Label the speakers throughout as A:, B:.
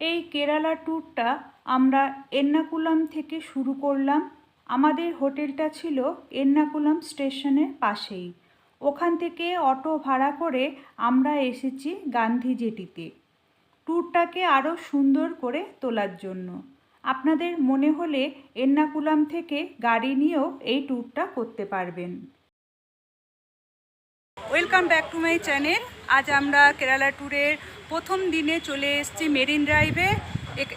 A: এই কেরালা ট্যুরটা আমরা এর্নাকুলাম থেকে শুরু করলাম। আমাদের হোটেলটা ছিল এর্নাকুলাম স্টেশনের পাশেই। ওখান থেকে অটো ভাড়া করে আমরা এসেছি গান্ধী জেটিতে। ট্যুরটাকে আরও সুন্দর করে তোলার জন্য। আপনাদের মনে হলে এর্নাকুলাম থেকে গাড়ি নিয়েও এই ট্যুরটা করতে পারবেন। Welcome back to my channel আজ আমরা কেরালা ট্যুরের প্রথম দিনে চলে এসেছি মেরিন ড্রাইভে।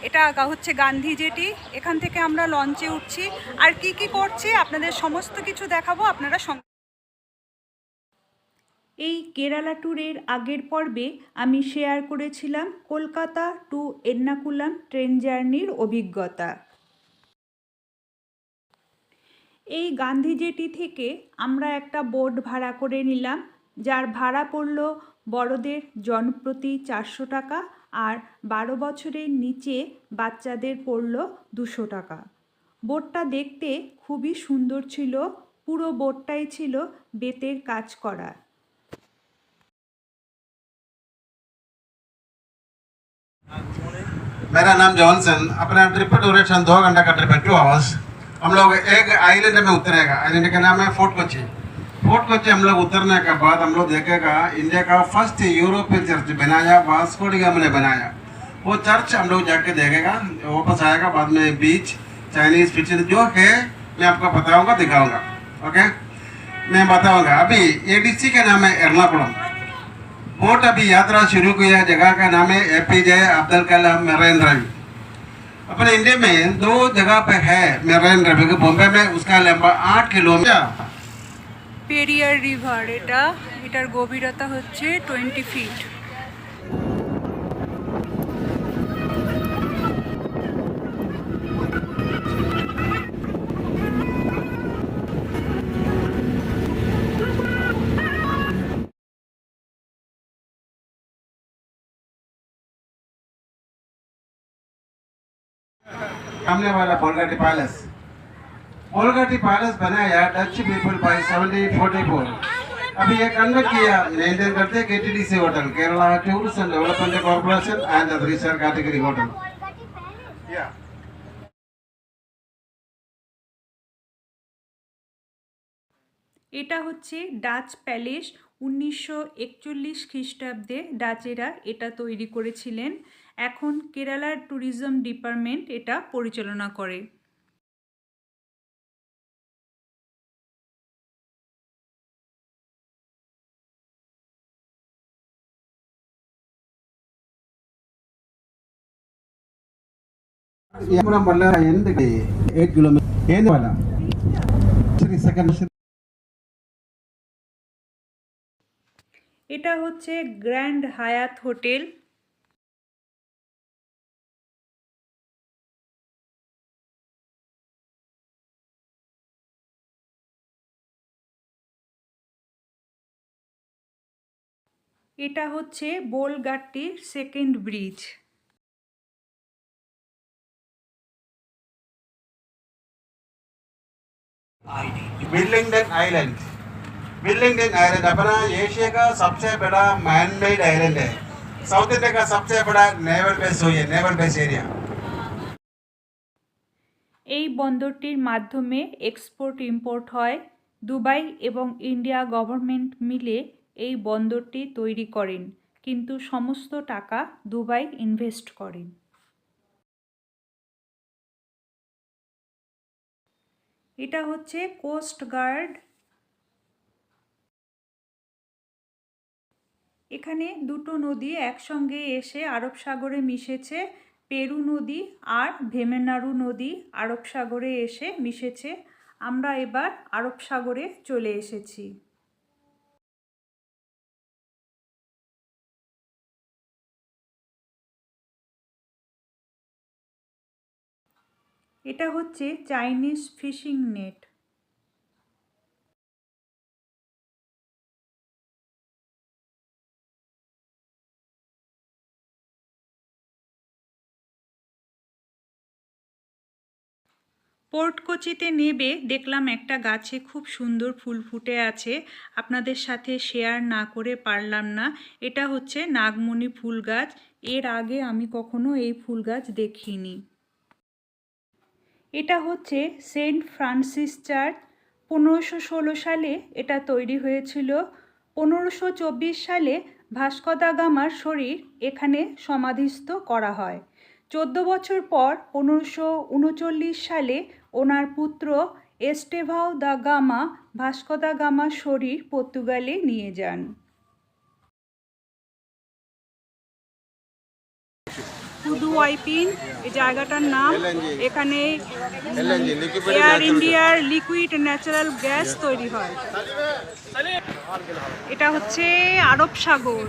A: এটা হচ্ছে গান্ধী জেটি। এখান থেকে আমরা লঞ্চে উঠছি। আর কি কি করছি আপনাদের সমস্ত কিছু দেখাবো, আপনারা সঙ্গে এই কেরালা ট্যুরের আগের পর্বে আমি শেয়ার করেছিলাম কলকাতা টু এর্নাকুলাম ট্রেন জার্নির অভিজ্ঞতা। এই গান্ধী জেটি থেকে আমরা একটা বোট ভাড়া করে নিলাম। যার ভাড়া পড়ল বড়দের জনপ্রতি চারশো টাকা আর বারো বছরের নিচে বাচ্চাদের পড়ল দুশো টাকা বোটটা দেখতে খুবই সুন্দর ছিল পুরো বোটটাই ছিল বেতের কাজ করা
B: मेरा नाम जॉनसन अपना ट्रिप ड्यूरेशन दो घंटा का ट्रिप है टू आवर्स हम लोग एक आइलैंड में उतरेगा आइलैंड का नाम है फोर्ट कोची फोर्ट कोची हम लोग उतरने के बाद हम लोग देखेगा इंडिया का फ़र्स्ट यूरोपियन चर्च बनाया वास्को डी गामा ने बनाया वो चर्च हम लोग जाके देखेगा वापस आएगा बाद में बीच चाइनीज़ पिक्चर जो है मैं आपको बताऊँगा दिखाऊँगा ओके मैं बताऊँगा अभी डिस्ट्रिक्ट का नाम है एर्नाकुलम बोट अभी यात्रा शुरू किया जगह का नाम है एपीजे अब्दुल कलाम मेरेन ड्राइव अपने इंडिया में दो जगह पे है मेरेन ड्राइव बॉम्बे में उसका लंबा आठ किलोमीटर
A: পেরিয়ার রিভার এটা এটার গভীরতা হচ্ছে টোয়েন্টি ফিট
B: सामने वाला बोलगाटी पैलेस बोलगाटी पैलेस बनाया Dutch people by seventeen forty four अभी ये कन्वर्ट किया मेंटेन करते हैं KTDC hotel Kerala tourist and development corporation and three star category hotel Yeah.
A: এটা হচ্ছে ডাচ প্যালেস উনিশশো একচল্লিশ খ্রিস্টাব্দে ডাচেরা এটা তৈরি করেছিলেন এখন কেরালার ট্যুরিজম ডিপার্টমেন্ট এটা পরিচালনা করে এটা হচ্ছে গ্র্যান্ড হায়াত হোটেল। এটা হচ্ছে বোলগাট্টির second bridge.
B: Willingdon island Willingdon island अपना एशिया का सबसे बड़ा मैन मेड आइलैंड है साउथ इंडिया का सबसे बड़ा नेवल बेस हुई है नेवल बेस एरिया
A: এই বন্দরটির মাধ্যমে এক্সপোর্ট ইম্পোর্ট হয় দুবাই এবং ইন্ডিয়া গভর্নমেন্ট মিলে এই বন্দরটি তৈরি করেন কিন্তু সমস্ত টাকা দুবাই ইনভেস্ট করেন এটা হচ্ছে কোস্ট গার্ড এখানে দুটো নদী একসঙ্গে এসে আরব সাগরে মিশেছে। পেরু নদী আর ভেমেনারু নদী আরব সাগরে এসে মিশেছে। আমরা এবার আরব সাগরে চলে এসেছি। এটা হচ্ছে চাইনিজ ফিশিং নেট। পোর্ট কোচিতে নেবে, দেখলাম একটা গাছে খুব সুন্দর ফুল ফুটে আছে, আপনাদের সাথে শেয়ার না করে পারলাম না। এটা হচ্ছে নাগমণি ফুল গাছ, এর আগে আমি কখনো এই ফুল গাছ দেখিনি। এটা হচ্ছে সেন্ট ফ্রান্সিস চার্চ। পনেরোশো ষোলো সালে এটা তৈরি হয়েছিল। পনেরোশো চব্বিশ সালে ভাস্কো দা গামার শরীর এখানে সমাধিস্থ করা হয়। চোদ্দ বছর পর পনেরোশো উনচল্লিশ সালে ওনার পুত্র এস্টেভাও দা গামা ভাস্কো দা গামার শরীর পর্তুগালে নিয়ে যান। পুদু ওয়াইপিন এই জায়গাটার নাম। এখানে এয়ার ইন্ডিয়ার লিকুইড ন্যাচারাল গ্যাস তৈরি হয়। এটা হচ্ছে আরব সাগর।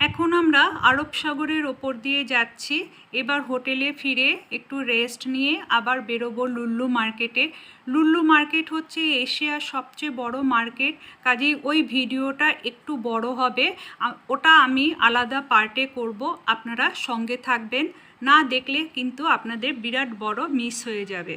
A: এখন আমরা আরব সাগরের ওপর দিয়ে যাচ্ছি। এবার হোটেলে ফিরে একটু রেস্ট নিয়ে আবার বেরোবো লুল্লু মার্কেটে লুল্লু মার্কেট হচ্ছে এশিয়ার সবচেয়ে বড় মার্কেট কাজেই ওই ভিডিওটা একটু বড় হবে। ওটা আমি আলাদা পার্টে করব, আপনারা সঙ্গে থাকবেন। না দেখলে কিন্তু আপনাদের বিরাট বড় মিস হয়ে যাবে।